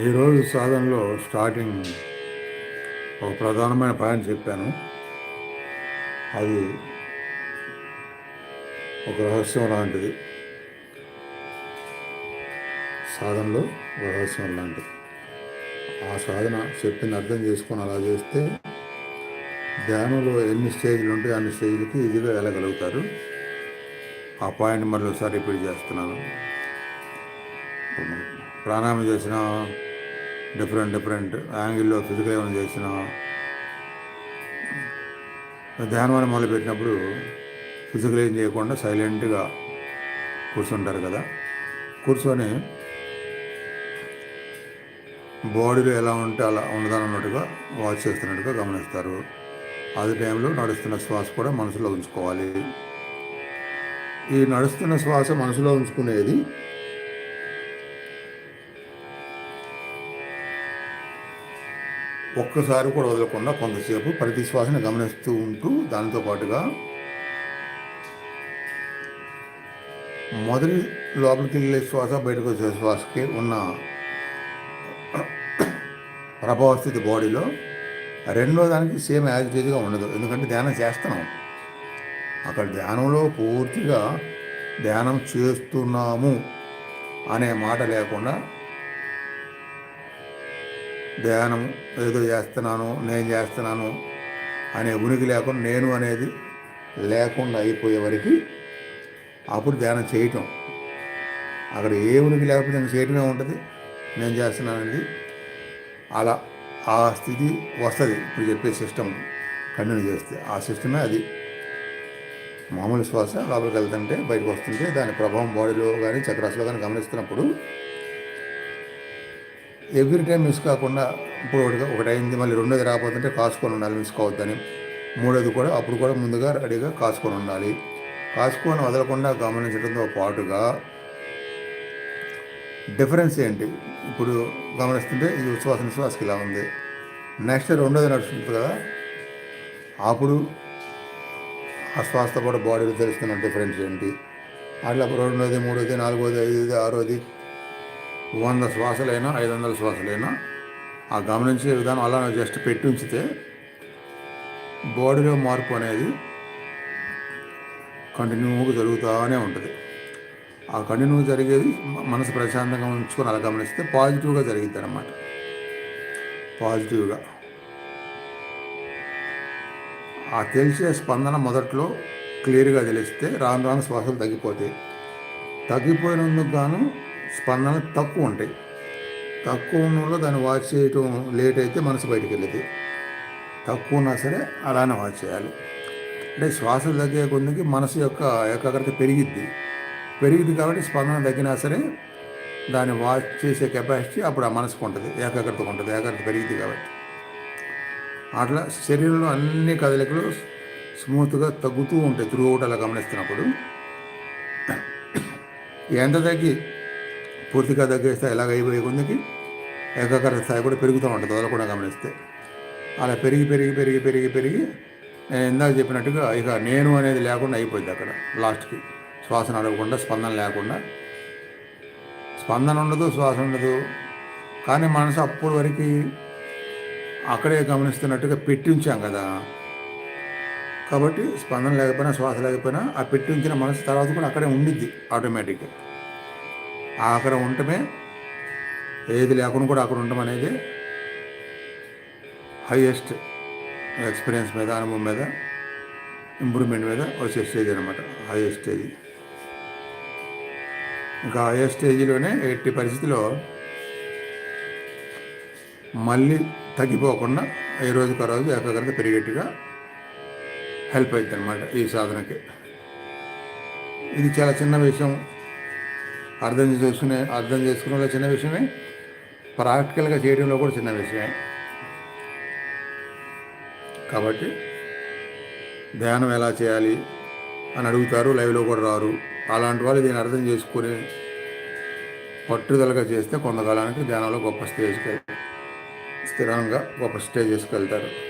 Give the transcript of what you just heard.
ఈరోజు సాధనలో స్టార్టింగ్ ఒక ప్రధానమైన పాయింట్ చెప్పాను. అది ఒక రహస్యం లాంటిది. సాధనలో రహస్యం లాంటిది. ఆ సాధన చెప్పింది అర్థం చేసుకొని అలా చేస్తే ధ్యానంలో ఎన్ని స్టేజ్లు ఉంటాయి అన్ని స్టేజ్లకి ఈజీగా వెళ్ళగలుగుతారు. ఆ పాయింట్ మరొకసారి ఒకసారి రిపీట్ చేస్తున్నాను. ప్రాణాయామం చేసిన డిఫరెంట్ డిఫరెంట్ యాంగిల్లో ఫిజికల్ ఏమైనా చేసిన ధ్యానం అని మొదలుపెట్టినప్పుడు ఫిజికల్ ఏం చేయకుండా సైలెంట్గా కూర్చుంటారు కదా. కూర్చొని బాడీలో ఎలా ఉంటే అలా ఉండదన్నట్టుగా వాచ్ చేస్తున్నట్టుగా గమనిస్తారు. అదే టైంలో నడుస్తున్న శ్వాస కూడా మనసులో ఉంచుకోవాలి. ఈ నడుస్తున్న శ్వాస మనసులో ఉంచుకునేది ఒక్కసారి కూడా వదలకుండా కొంతసేపు ప్రతి శ్వాసను గమనిస్తూ ఉంటూ దానితో పాటుగా మొదటి లోపలికి వెళ్ళే శ్వాస బయటకు వచ్చే శ్వాసకి ఉన్న ప్రభావస్థితి బాడీలో రెండో దానికి సేమ్ యాజిటేజ్గా ఉండదు. ఎందుకంటే ధ్యానం చేస్తున్నాం. అక్కడ ధ్యానంలో పూర్తిగా ధ్యానం చేస్తున్నాము అనే మాట లేకుండా ధ్యానం ఏదో చేస్తున్నాను నేను చేస్తున్నాను అనే ఉనికి లేకుండా నేను అనేది లేకుండా అయిపోయే వరకు అప్పుడు ధ్యానం చేయటం. అక్కడ ఏ ఉనికి లేకపోతే నేను చేయటమే ఉంటుంది నేను చేస్తున్నానండి. అలా ఆ స్థితి వస్తుంది. ఇప్పుడు చెప్పే సిస్టమ్ కంటిన్యూ చేస్తే ఆ సిస్టమే అది. మామూలు శ్వాస లోపలికి వెళ్తుంటే బయటకు వస్తుంటే దాని ప్రభావం బాడీలో కానీ చక్రాసులో కానీ గమనిస్తున్నప్పుడు ఎవ్రీ టైం మిస్ కాకుండా ఇప్పుడు ఒకటి అయింది మళ్ళీ రెండోది రాకపోతుంటే కాసుకొని ఉండాలి మిస్ కావద్దని. మూడోది కూడా అప్పుడు కూడా ముందుగా రెడీగా కాసుకొని ఉండాలి. కాసుకొని వదలకుండా గమనించడంతో పాటుగా డిఫరెన్స్ ఏంటి? ఇప్పుడు గమనిస్తుంటే ఇది ఉచ్ఛ్వాస నిశ్వాసకి ఇలా ఉంది. నెక్స్ట్ రెండోది నడుస్తుంది కదా అప్పుడు ఆ శ్వాసతో కూడా బాడీలో తెలుస్తున్న డిఫరెన్స్ ఏంటి? అట్లా రెండోది మూడోది నాలుగోది ఐదోది ఆరోది వంద శ్వాసలైనా ఐదు వందల శ్వాసలైనా ఆ గమనించే విధానం అలా జస్ట్ పెట్టి ఉంచితే బాడీలో మార్పు అనేది కంటిన్యూగా జరుగుతూనే ఉంటుంది. ఆ కంటిన్యూ జరిగేది మనసు ప్రశాంతంగా ఉంచుకొని అలా గమనిస్తే పాజిటివ్గా జరిగింది అనమాట పాజిటివ్గా. ఆ తెలిసే స్పందన మొదట్లో క్లియర్గా తెలిస్తే రాను రాను శ్వాసలు తగ్గిపోతాయి. తగ్గిపోయినందుకు గాను స్పందన తక్కువ ఉంటాయి. తక్కువ ఉన్నలో దాన్ని వాచ్ చేయటం లేట్ అయితే మనసు బయటికి వెళ్ళేది. తక్కువ ఉన్నా సరే అలానే వాచ్ చేయాలి. అంటే శ్వాస తగ్గే కొద్దికి మనసు యొక్క ఏకాగ్రత పెరిగిద్ది. పెరిగిద్ది కాబట్టి స్పందన తగ్గినా సరే దాన్ని వాచ్ చేసే కెపాసిటీ అప్పుడు ఆ మనసుకు ఉంటుంది. ఏకాగ్రత ఉంటుంది. ఏకాగ్రత పెరిగింది కాబట్టి. అట్లా శరీరంలో అన్ని కదలికలు స్మూత్గా తగ్గుతూ ఉంటాయి. త్రూ అవుట్ అలా గమనిస్తున్నప్పుడు. ఎంత తగ్గి పూర్తిగా తగ్గేస్తే ఎలాగ అయిపోయే కొందకి ఏకాగ్రత స్థాయి కూడా పెరుగుతూ ఉంటుంది. వదలకుండా గమనిస్తే. అలా పెరిగి పెరిగి పెరిగి పెరిగి పెరిగి నేను ఇందాక చెప్పినట్టుగా ఇక నేను అనేది లేకుండా అయిపోయింది అక్కడ లాస్ట్కి. శ్వాస అడగకుండా స్పందన లేకుండా. స్పందన ఉండదు శ్వాస ఉండదు. కానీ మనసు అప్పటి వరకు అక్కడే గమనిస్తున్నట్టుగా పెట్టి ఉంచాం కదా. కాబట్టి స్పందన లేకపోయినా శ్వాస లేకపోయినా ఆ పెట్టించిన మనసు తర్వాత కూడా అక్కడే ఉండిద్ది ఆటోమేటిక్గా. అక్కడ ఉండటమే. ఏది లేకుండా కూడా అక్కడ ఉండటం అనేది హైయెస్ట్ ఎక్స్పీరియన్స్ మీద అనుభవం మీద ఇంప్రూవ్మెంట్ మీద వచ్చే స్టేజ్ అనమాట హైయెస్ట్ స్టేజ్ ఇంకా హైయెస్ట్ స్టేజ్లోనే ఎట్టి పరిస్థితిలో మళ్ళీ తగ్గిపోకుండా ఏ రోజుకు ఆ రోజు ఏకాగ్రత పెరిగేట్టుగా హెల్ప్ అవుతుంది అనమాట ఈ సాధనకి. ఇది చాలా చిన్న విషయం. అర్థం చేసుకునే అర్థం చేసుకునే చిన్న విషయమే. ప్రాక్టికల్గా చేయడంలో కూడా చిన్న విషయమే. కాబట్టి ధ్యానం ఎలా చేయాలి అని అడుగుతారు లైవ్లో కూడా రారు. అలాంటి వాళ్ళు దీన్ని అర్థం చేసుకుని పట్టుదలగా చేస్తే కొంతకాలానికి ధ్యానంలో గొప్ప స్టేజ్కి స్థిరంగా గొప్ప స్టేజెస్కి వెళ్తారు.